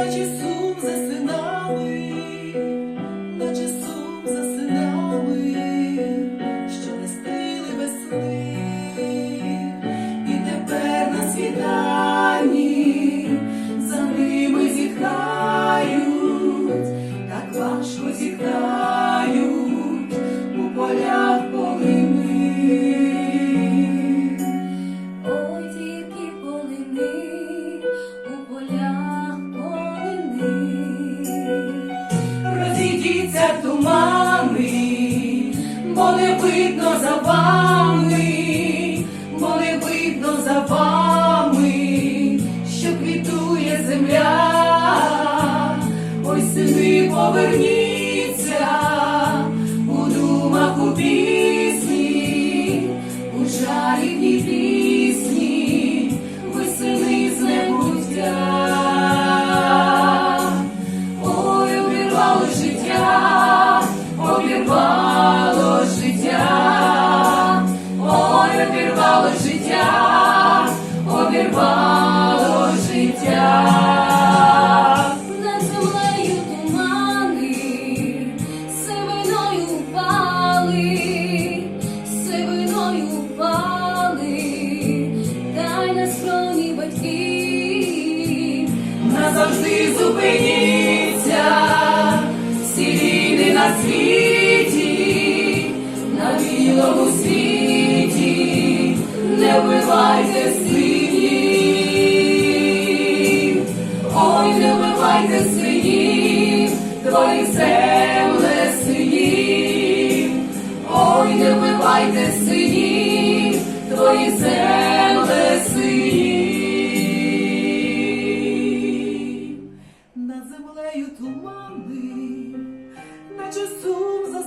but you Розійдіться тумани, бо не видно за вами, бо не видно за вами, що квітує земля, ой, сини, поверніться мало життя, над землею тумани, сивиною впали, сивиною впали, дай на скроні батьків, назавжди зупиніться, всі війни на світі, на білому світі, не вбивайте. Дайте синів, твої земле синів, ой, не вбивайте синів, твої земле синів. Над землею тумани, наче сум за.